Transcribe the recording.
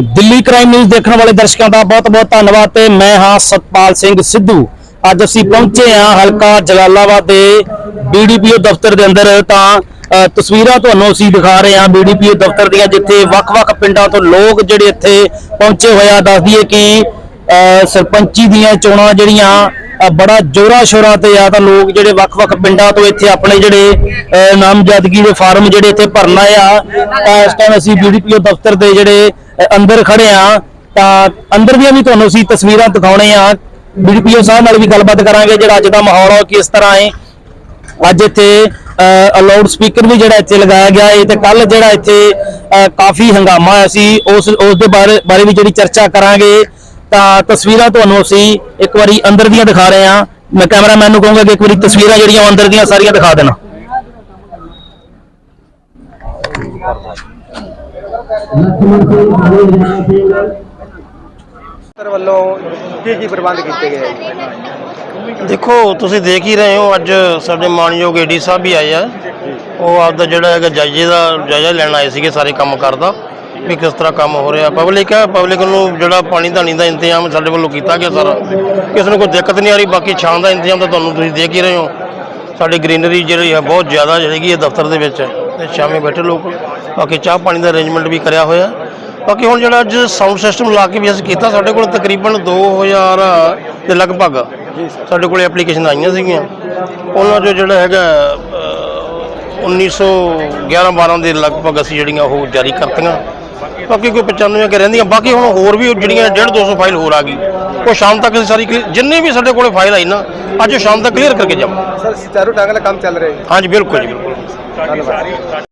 Delhi crime news ਦੇਖਣ ਵਾਲੇ ਦਰਸ਼ਕਾਂ ਦਾ ਬਹੁਤ-ਬਹੁਤ ਧੰਨਵਾਦ ਤੇ ਮੈਂ ਹਾਂ ਸਤਪਾਲ ਸਿੰਘ ਸਿੱਧੂ। ਅੱਜ ਅਸੀਂ ਪਹੁੰਚੇ ਹਾਂ ਹਲਕਾ ਜਲਾਲਾਬਾਦ ਦੇ ਬੀਡੀਪੀਓ ਦਫ਼ਤਰ ਦੇ ਅੰਦਰ। ਤਾਂ ਤਸਵੀਰਾਂ ਤੁਹਾਨੂੰ ਅਸੀਂ ਦਿਖਾ ਰਹੇ ਹਾਂ ਬੀਡੀਪੀਓ ਦਫ਼ਤਰ ਦੀਆਂ, ਜਿੱਥੇ ਵੱਖ-ਵੱਖ ਪਿੰਡਾਂ ਤੋਂ ਲੋਕ ਜਿਹੜੇ ਇੱਥੇ ਪਹੁੰਚੇ ਹੋਇਆ ਦੱਸ ਦਈਏ ਕਿ ਸਰਪੰਚੀ ਦੀਆਂ ਚੋਣਾਂ ਜਿਹੜੀਆਂ ਬੜਾ ਜੋਰਾ ਸ਼ੋਰਾ ਤੇ ਆ ਤਾਂ ਲੋਕ ਜਿਹੜੇ ਵੱਖ-ਵੱਖ ਪਿੰਡਾਂ ਤੋਂ ਇੱਥੇ ਆਪਣੇ ਜਿਹੜੇ ਨਾਮਜ਼ਦਗੀ ਦੇ ਫਾਰਮ ਜਿਹੜੇ ਇੱਥੇ ਭਰਨਾ ਆ। ਤਾਂ ਇਸ ਟਾਈਮ ਅਸੀਂ ਬੀਡੀਪੀਓ ਦਫ਼ਤਰ ਦੇ ਜਿਹੜੇ ਅੰਦਰ ਖੜੇ ਆ ਤਾਂ ਅੰਦਰ ਦੀਆਂ ਵੀ ਤੁਹਾਨੂੰ ਅਸੀਂ ਤਸਵੀਰਾਂ ਦਿਖਾਉਣੇ ਆ। ਬੀਡੀਪੀਓ ਸਾਹਿਬ ਨਾਲ ਵੀ ਗੱਲਬਾਤ ਕਰਾਂਗੇ ਜਿਹੜਾ ਅੱਜ ਦਾ ਮਾਹੌਲ ਆ ਉਹ ਕਿਸ ਤਰ੍ਹਾਂ ਹੈ ਅੱਜ ਇੱਥੇ ਅਲਾਊਡ ਸਪੀਕਰ ਵੀ ਜਿਹੜਾ ਇੱਥੇ ਲਗਾਇਆ ਗਿਆ ਹੈ ਤੇ ਕੱਲ ਜਿਹੜਾ ਇੱਥੇ ਅ, ਕਾਫੀ ਹੰਗਾਮਾ ਹੋਇਆ ਸੀ। ਉਸ ਉਸ ਦੇ ਬਾਰੇ ਬਾਰੇ ਵੀ ਜਿਹੜੀ ਚਰਚਾ ਕਰਾਂਗੇ ਤਾਂ ਤਸਵੀਰਾਂ ਤੁਹਾਨੂੰ ਅਸੀਂ ਇੱਕ ਵਾਰੀ ਅੰਦਰ ਦੀਆਂ ਦਿਖਾ ਰਹੇ ਹਾਂ ਮੈਂ ਕੈਮਰਾਮੈਨ ਨੂੰ ਕਹੂੰਗਾ ਕਿ ਇੱਕ ਵਾਰੀ ਤਸਵੀਰਾਂ ਜਿਹੜੀਆਂ ਉਹ ਅੰਦਰ ਦੀਆਂ ਸਾਰੀਆਂ ਦਿਖਾ ਦੇਣਾ। ਸਰ ਵੱਲੋਂ ਕੀ ਕੀ ਪ੍ਰਬੰਧ ਕੀਤੇ ਗਏ? ਹੈ ਦੇਖੋ, ਤੁਸੀਂ ਦੇਖ ਹੀ ਰਹੇ ਹੋ, ਅੱਜ ਸਾਡੇ ਮਾਨਯੋਗ ਏਡੀ ਸਾਹਿਬ ਵੀ ਆਏ ਆ। ਉਹ ਆਪਦਾ ਜਿਹੜਾ ਹੈਗਾ ਜਾਇਜ਼ੇ ਦਾ ਜਾਇਜ਼ਾ ਲੈਣ ਆਏ ਸੀਗੇ ਸਾਰੇ ਕੰਮ ਕਰਦਾ ਵੀ ਕਿਸ ਤਰ੍ਹਾਂ ਕੰਮ ਹੋ ਰਿਹਾ। ਪਬਲਿਕ ਹੈ, ਪਬਲਿਕ ਨੂੰ ਜਿਹੜਾ ਪਾਣੀ ਧਾਣੀ ਦਾ ਇੰਤਜ਼ਾਮ ਸਾਡੇ ਵੱਲੋਂ ਕੀਤਾ ਗਿਆ ਸਾਰਾ। ਕਿਸੇ ਨੂੰ ਕੋਈ ਦਿੱਕਤ ਨਹੀਂ ਆ ਰਹੀ, ਬਾਕੀ ਛਾਂ ਦਾ ਇੰਤਜ਼ਾਮ ਤਾਂ ਤੁਹਾਨੂੰ ਤੁਸੀਂ ਦੇਖ ਹੀ ਰਹੇ ਹੋ। ਸਾਡੀ ਗ੍ਰੀਨਰੀ ਜਿਹੜੀ ਹੈ ਬਹੁਤ ਜ਼ਿਆਦਾ ਹੈਗੀ ਹੈ ਦਫ਼ਤਰ ਦੇ ਵਿੱਚ। ਤੇ ਸ਼ਾਮੇ ਬੈਠੇ ਲੋਕ। ਬਾਕੀ ਚਾਹ ਪਾਣੀ ਦਾ ਅਰੇਂਜਮੈਂਟ ਵੀ ਕਰਿਆ ਹੋਇਆ। ਬਾਕੀ ਹੁਣ ਜਿਹੜਾ ਅੱਜ ਸਾਊਂਡ ਸਿਸਟਮ ਲਾ ਕੇ ਵੀ ਅਸੀਂ ਕੀਤਾ ਸਾਡੇ ਕੋਲ ਤਕਰੀਬਨ 2000 ਦੇ ਲਗਭਗ ਸਾਡੇ ਕੋਲ ਐਪਲੀਕੇਸ਼ਨ ਆਈਆਂ ਸੀਗੀਆਂ। ਉਹਨਾਂ 'ਚੋਂ ਜਿਹੜਾ ਹੈਗਾ ਅਹ, 1911 12 ਦੇ ਲਗਭਗ ਅਸੀਂ ਜਿਹੜੀਆਂ ਉਹ ਜਾਰੀ ਕਰਤੀਆਂ। ਬਾਕੀ ਕੋਈ 95 ਕੇ ਰਹਿੰਦੀਆਂ। ਬਾਕੀ ਹੁਣ ਹੋਰ ਵੀ ਜਿਹੜੀਆਂ 1.5 200 ਫਾਈਲ ਹੋਰ ਆ ਗਈ ਉਹ ਸ਼ਾਮ ਤੱਕ ਅਸੀਂ ਸਾਰੀ clear- ਜਿੰਨੇ ਵੀ ਸਾਡੇ ਕੋਲੇ ਫਾਈਲ ਆਈ ਨਾ ਅੱਜ ਉਹ ਸ਼ਾਮ ਤੱਕ ਕਲੀਅਰ ਕਰਕੇ ਜਾਵਾਂ ਸਰ ਟਾਂਗ ਦਾ ਕੰਮ ਚੱਲ ਰਿਹਾ ਹੈ ਹਾਂਜੀ ਬਿਲਕੁਲ ਜੀ ਬਿਲਕੁਲ।